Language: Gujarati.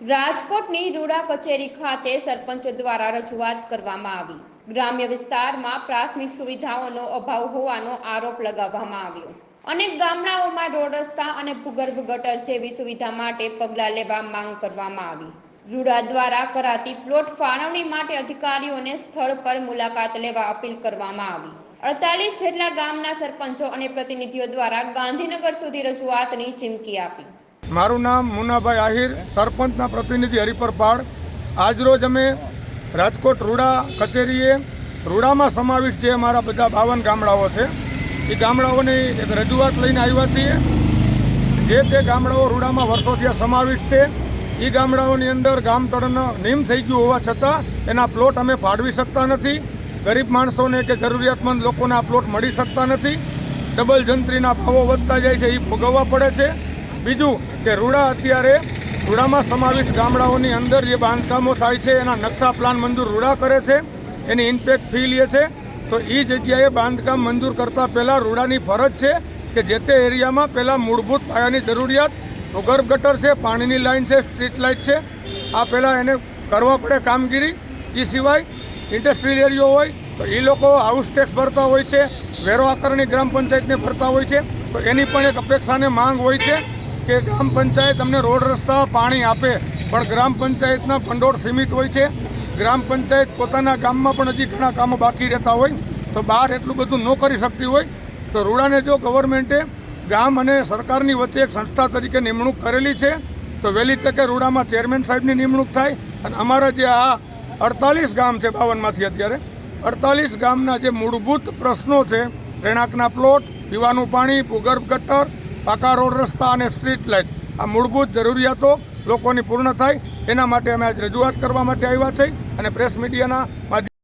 રાજકોટની રૂડા કચેરી ખાતે સરપંચો દ્વારા રજૂઆત કરવામાં આવી. ગ્રામ્ય વિસ્તારમાં પ્રાથમિક સુવિધાઓનો અભાવ હોવાનો આરોપ લગાવવામાં આવ્યો. અનેક ગામડાઓમાં રોડ રસ્તા અને ભૂગર્ભ ગટર જેવી સુવિધા માટે પગલાં લેવા માંગ કરવામાં આવી. રૂડા દ્વારા કરાતી પ્લોટ ફાળવણી માટે અધિકારીઓને સ્થળ પર મુલાકાત લેવા અપીલ કરવામાં આવી. અડતાલીસ જેટલા ગામના સરપંચો અને પ્રતિનિધિઓ દ્વારા ગાંધીનગર સુધી રજૂઆતની ચીમકી આપી. મારું નામ મુનાભાઈ આહિર, સરપંચના પ્રતિનિધિ હરિપરપાડ આજરોજ અમે રાજકોટ રૂડા કચેરીએ, રૂડામાં સમાવિષ્ટ જે અમારા બધા બાવન ગામડાઓ છે, એ ગામડાઓની એક રજૂઆત લઈને આવ્યા છીએ. જે તે ગામડાઓ રૂડામાં વર્ષોથી સમાવિષ્ટ છે, એ ગામડાઓની અંદર ગામતળનો નિયમ થઈ ગયું હોવા છતાં એના પ્લોટ અમે ફાળવી શકતા નથી. ગરીબ માણસોને કે જરૂરિયાતમંદ લોકોને આ પ્લોટ મળી શકતા નથી. ડબલ જંત્રીના ભાવો વધતા જાય છે, એ ભોગવવા પડે છે. બીજું કે રૂડા અત્યારે રૂડામાં સમાવિષ્ટ ગામડાઓની અંદર જે બાંધકામો થાય છે, એના નકશા પ્લાન મંજૂર રૂડા કરે છે, એની ઇમ્પેક્ટ ફી લે છે, તો એ જગ્યાએ બાંધકામ મંજૂર કરતાં પહેલાં રૂડાની ફરજ છે કે જે તે એરિયામાં પહેલાં મૂળભૂત પાયાની જરૂરિયાત, ભૂગર્ભ ગટર છે, પાણીની લાઈન છે, સ્ટ્રીટ લાઇટ છે, આ પહેલાં એને કરવા પડે કામગીરી એ સિવાય ઇન્ડસ્ટ્રીયલ એરિયો હોય, તો એ લોકો હાઉસ ટેક્સ ભરતા હોય છે, વેરો આકારણી ગ્રામ પંચાયતને ભરતા હોય છે, તો એની પણ એક અપેક્ષાને માંગ હોય છે કે ગ્રામ પંચાયત અમને રોડ રસ્તા પાણી આપે, પણ ગ્રામ પંચાયતના ભંડોળ સીમિત હોય છે. ગ્રામ પંચાયત પોતાના ગામમાં પણ હજી ઘણા કામો બાકી રહેતા હોય, તો બહાર એટલું બધું ન કરી શકતી હોય. તો રૂડાને જો ગવર્મેન્ટે ગામ અને સરકારની વચ્ચે એક સંસ્થા તરીકે નિમણૂક કરેલી છે, તો વહેલી તકે રૂડામાં ચેરમેન સાહેબની નિમણૂક થાય. અને અમારા જે આ અડતાલીસ ગામ છે બાવનમાંથી અત્યારે, અડતાલીસ ગામના જે મૂળભૂત પ્રશ્નો છે રહેણાંકના પ્લોટ, પીવાનું પાણી, ભૂગર્ભ ગટર પાકા રોડ રસ્તા અને સ્ટ્રીટ લાઇટ. આ મૂળભૂત જરૂરિયાતો લોકોની પૂર્ણ થાય. એના માટે અમે આજ રજૂઆત કરવા માટે આવ્યા છે અને પ્રેસ મીડિયાના માધ્યમ